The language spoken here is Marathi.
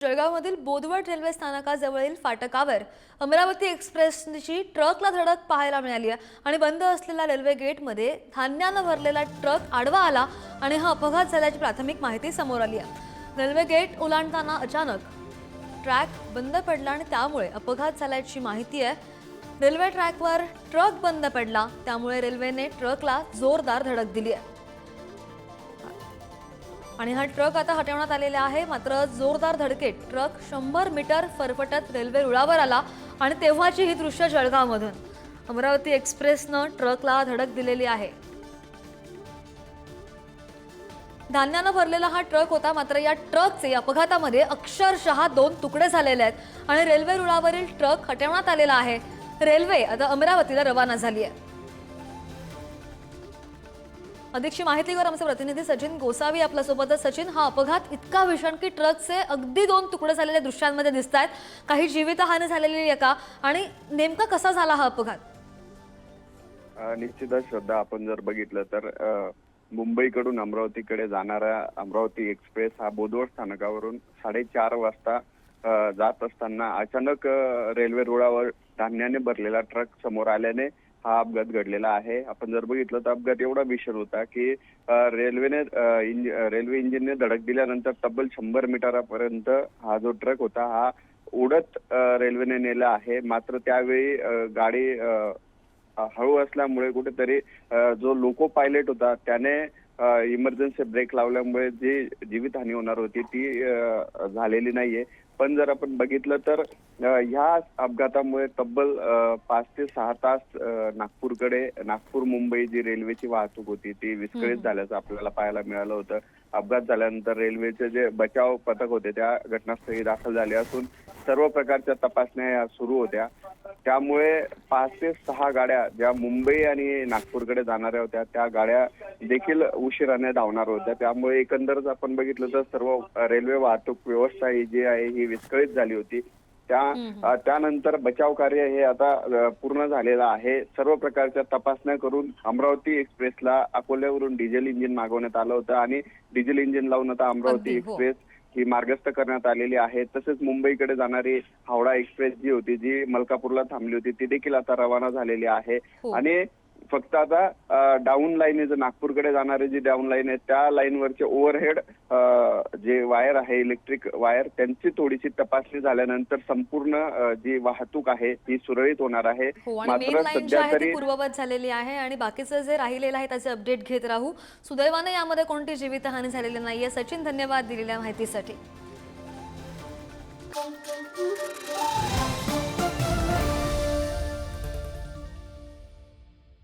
जळगावमधील बोदवड रेल्वे स्थानकाजवळील फाटकावर अमरावती एक्सप्रेसची ट्रकला धडक पाहायला मिळाली आहे आणि बंद असलेल्या रेल्वे गेटमध्ये धान्यानं भरलेला ट्रक आडवा आला आणि हा अपघात झाल्याची प्राथमिक माहिती समोर आली आहे. रेल्वे गेट ओलांडताना अचानक ट्रॅक बंद पडला आणि त्यामुळे अपघात झाल्याची माहिती आहे. रेल्वे ट्रॅकवर ट्रक बंद पडला त्यामुळे रेल्वेने ट्रकला जोरदार धडक दिली आहे. आणि हा ट्रक आता हटवण्यात आलेला आहे. मात्र जोरदार धडकेत ट्रक शंभर मीटर फरफटत रेल्वे रुळावर आला आणि तेव्हाची ही दृश्य जळगावमधून. अमरावती एक्सप्रेसनं ट्रकला धडक दिलेली आहे. धान्यानं भरलेला हा ट्रक होता मात्र या ट्रकचे अपघातामध्ये अक्षरशः दोन तुकडे झालेले आहेत आणि रेल्वे रुळावरील ट्रक हटवण्यात आलेला आहे. रेल्वे आता अमरावतीला रवाना झाली आहे. अधिकची माहितीवर आमचे प्रतिनिधी सचिन गोसावी आपल्यासोबत. सचिन हा अपघात इतका भीषण की ट्रकचे अगदी दोन तुकडे झालेल्या दृश्यांमध्ये दिसत आहेत काही जीवितहानी झालेली आहे का? आणि नेमका कसा झाला हा अपघात? निश्चितच श्रद्धा आपण जर बघितलं तर मुंबईकडून अमरावतीकडे जाणारा अमरावती एक्सप्रेस हा बोदवड स्थानकावरून साडेचार वाजता जात असताना अचानक रेल्वे रुळावर धान्याने भरलेला ट्रक समोर आल्याने हा अपघात घडलेला आहे. आपण जर बघितलं तर अपघात एवढा भीषण होता की रेल्वेने इंज- रेल्वे इंजिनने धडक दिल्यानंतर तब्बल शंभर मीटरापर्यंत हा जो ट्रक होता हा उडत रेल्वेने नेला आहे. मात्र त्यावेळी गाडी हळू असल्यामुळे कुठेतरी जो लोको पायलट होता त्याने इमर्जन्सी ब्रेक लावल्यामुळे जी जीवितहानी होणार होती ती झालेली नाहीये. पण जर आपण बघितलं तर ह्या अपघातामुळे तब्बल पाच ते सहा तास नागपूरकडे नागपूर मुंबई जी रेल्वेची वाहतूक होती ती विस्कळीत झाल्याचं आपल्याला पाहायला मिळालं होतं. अपघात झाल्यानंतर रेल्वेचे जे बचाव पथक होते त्या घटनास्थळी दाखल झाले असून सर्व प्रकारच्या तपासण्या या सुरू होत्या. त्यामुळे पाच ते सहा गाड्या ज्या मुंबई आणि नागपूरकडे जाणाऱ्या होत्या त्या गाड्या देखील उशिराने धावणार होत्या. त्यामुळे एकंदरच आपण बघितलं तर सर्व रेल्वे वाहतूक व्यवस्था ही जी आहे ही विस्कळीत झाली होती. त्या त्यानंतर बचाव कार्य हे आता पूर्ण झालेलं आहे. सर्व प्रकारच्या तपासण्या करून अमरावती एक्सप्रेसला अकोल्यावरून डिझेल इंजिन मागवण्यात आलं होतं आणि डिझेल इंजिन लावून आता अमरावती हो. एक्सप्रेस ही मार्गस्थ करण्यात आलेली आहे तसेच मुंबईकडे जाणारी हावडा एक्सप्रेस जी होती जी मलकापूरला थांबली होती ती देखील आता रवाना झालेली आहे हो. आणि फक्त आता डाऊन लाईन आहे जे नागपूरकडे जाणारी जी डाऊन लाईन आहे त्या लाईनवरचे ओव्हरहेड जे वायर आहे इलेक्ट्रिक वायर त्यांची थोडीशी तपासणी झाल्यानंतर संपूर्ण जी वाहतूक आहे ती सुरळीत होणार आहे. हो आणि मेन मात्र लाईन जी सध्या आहे ती तरी पूर्ववत झालेली आहे आणि बाकीचं जे राहिलेलं आहे त्याचे अपडेट घेत राहू. सुदैवाने यामध्ये कोणती जीवितहानी झालेली नाहीये. सचिन धन्यवाद दिलेल्या माहितीसाठी.